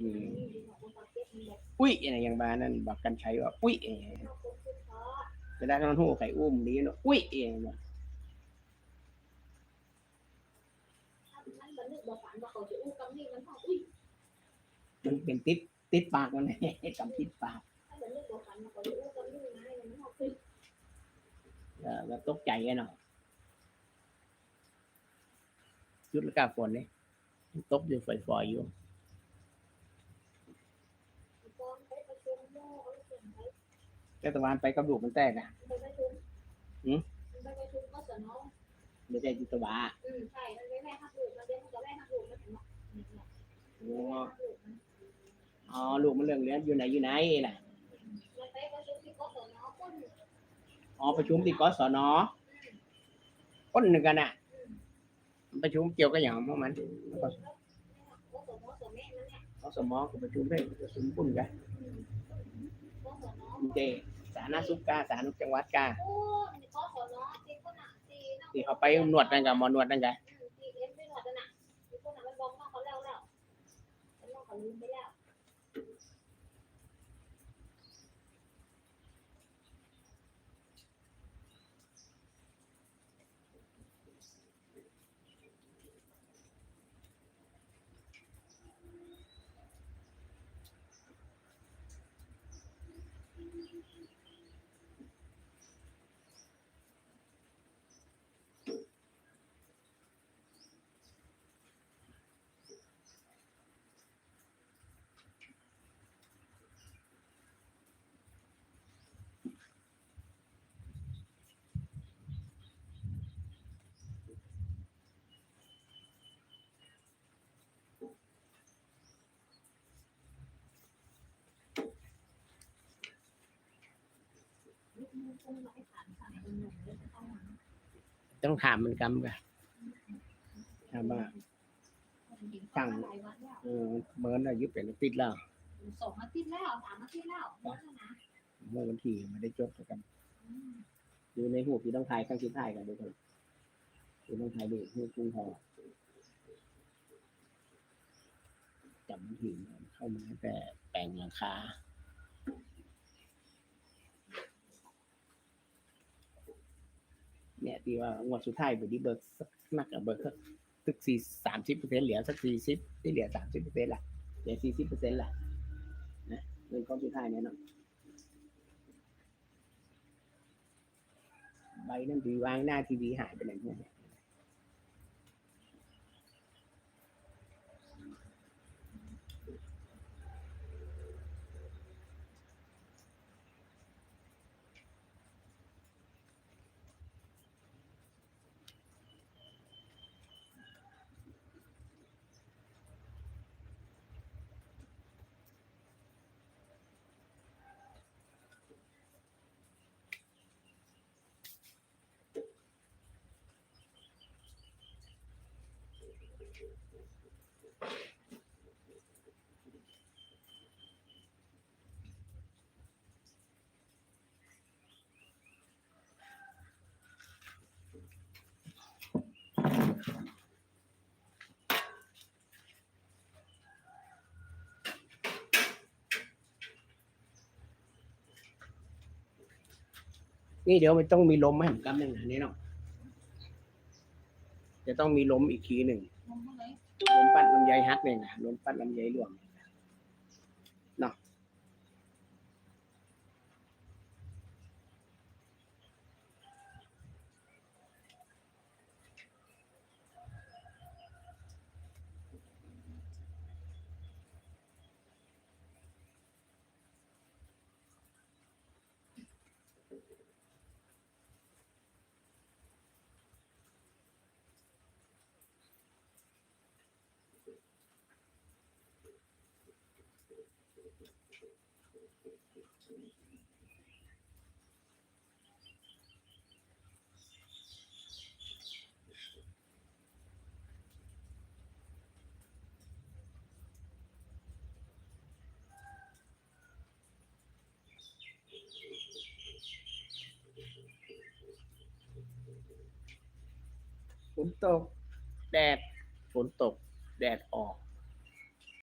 อืมอุ้ยอะไรอย่างบ้านั่นบอกกันใช้ว่า อุ้ยเองจะได้กันหูไข่อุ้มดีเนาะอุ้ยเองเนาะมันเป็นติดติดปากมันจำติดปากถ้าบันทึกบอกฝันว่าเขาจะอู้กำนี่นะมันห้องอุ้ยเออแบบตกใจกันเนาะยุดล้วกาฝนเนี่ยตกอยู่ฝอยๆอยู่ ตอนไปประชุมโม่เขาเขียนไป แต่ตะวันไปกับลูกมันแตกอะไปประชุมหืมไปประชุมก็สนองไม่ใช่จิตวาอืมใช่มันไม่แม่ทักลูกมันเรียกมันจะแม่ทักลูกมันเห็นไหมอ๋ออ๋อลูกมันเรื่องเรียนอยู่ไหนอยู่ไหนล่ะมันไปประชุมที่ก็สนองคนอ๋อประชุมที่กศนคนหนึ่งกันอะประชุมเกี่ยวกับอย่างของมันแล้วก็ก็สนองสนแม่นั่นแหละกสมก็ประชุมได้ประชุมปุ่นกันก็สนอง เจสาธารณสุขกาสาธารณจังหวัดกาโอ้ก็สนองที่คนอะที่นั่งที่เขาไปนวดนั่นกับหมอนวดนั่นกัน ที่เอ็มไปหนวดน่ะที่คนอะมันบอกว่าเขาแล้วแล้วแล้วเขาลืมไปแล้ว ต้องถามมันกำกันถามว่าเออเมินอายุเป็นอาทิตย์แล้วสองอาทิตย์แล้วสามอาทิตย์แล้วหมดแล้วนะเมื่อวันที่ไม่ได้จดกันดูในหูพี่ต้องถ่ายข้างที่ถ่ายกันดูกันพี่ต้องถ่ายดูหูกุ้งทองจำหินเข้ามาแต่แปลงหลังคาี่ยที่ว่างวดสุดท้ายไปที่เบิกสักนักอะเบิกสักสักสี่สามสิบเปอร์เซ็นต์เหลือสักสี่สิบที่เหลือสามสิบเปอร์เซ็นต์ละเหลือสี่สิบเปอร์เซ็นต์ละนะเงินก้อนสุดท้ายเนี่ยเนาะใบนั่นดีวางหน้าทีวีหายไปไหนพวกเนี่ย นี่เดี๋ยวมันต้องมีล้มให้ผมกำหนึ่งอันนี้เนาะจะต้องมีล้มอีกทีหนึ่งล้มปัดลำไยฮักเนี่ยนะล้มปัดลำไยหลวง ฝนตก แดด ฝนตก แดดออก